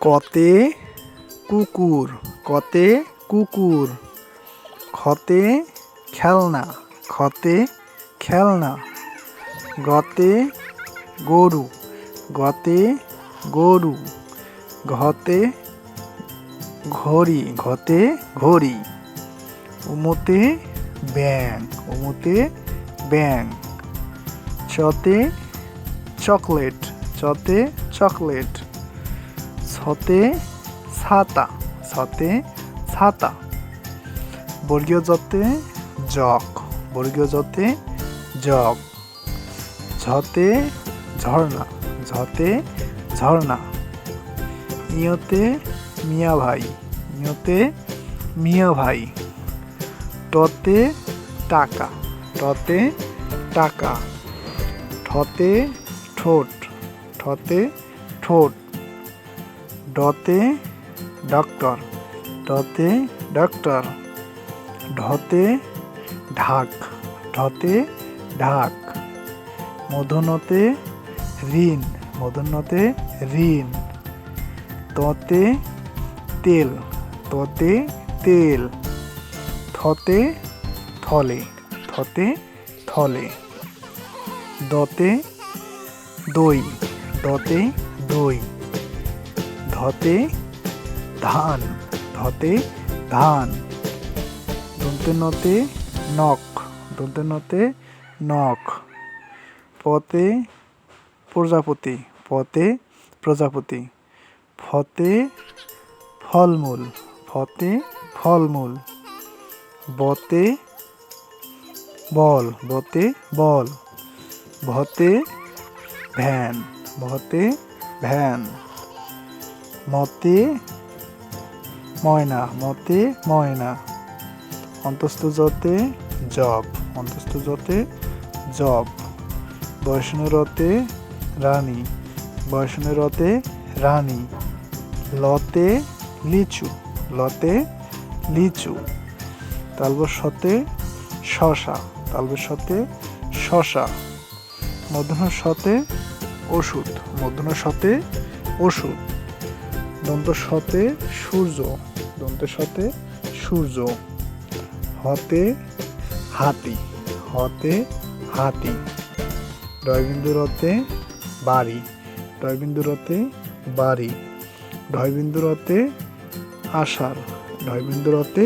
কতে কুকুর কতে কুকুর। খতে খেলনা খতে খেলনা। গতে গরু গতে গরু। ঘতে ঘড়ি ঘতে ঘড়ি। উমতে ব্যাং উমতে ব্যাং চতে চকলেট চতে চকলেট। ছতে ছাতা ছতে ছাতা বর্গীয় জতে জগ বর্গীয় জতে জগ। ঝতে ঝর্ণা ঝতে ঝর্ণা। ইয়তে মিয়া ভাই ইয়তে মিয়া ভাই টতে টাকা টতে টাকা। ঠতে ঠোঁট ঠতে ঠোঁট। ডতে ডক্টর ডতে ডক্টর ঢতে ঢাক ঢতে ঢাক মধুনতে ঋণ মধুনতে ঋণ, ততে তেল ততে তেল, থতে থলে থতে থলে, দতে দই দতে দই। ধতে ধান ধতে ধান দন্তে নতে নখ দন্তে নতে নখ, পতে প্রজাপতি পতে প্রজাপতি, ফতে ফলমূল ফতে ফলমূল, বতে বল বতে বল, ভতে ভ্যান ভতে ভ্যান। মতে ময়না মতে ময়না। অন্তস্থ যতে জব, অন্তস্থ যতে জব। বয়সনুরতে রানী বয়সনুরতে রানী। লতে লিচু লতে লিচু। তালবসতে শশা তালবসতে শশা। মধ্যাহ্ন সতে ওষুধ, মধ্যাহ্ন সতে ওষুধ। দন্ত সতে সূর্য দন্ত সতে সূর্য, হতে হাতি হতে হাতি ডয়বিন্দুরতে বাড়ি ডয়বিন্দুরতে বাড়ি ঢয়বিন্দুরতে আষাঢ় ঢয়বিন্দুরতে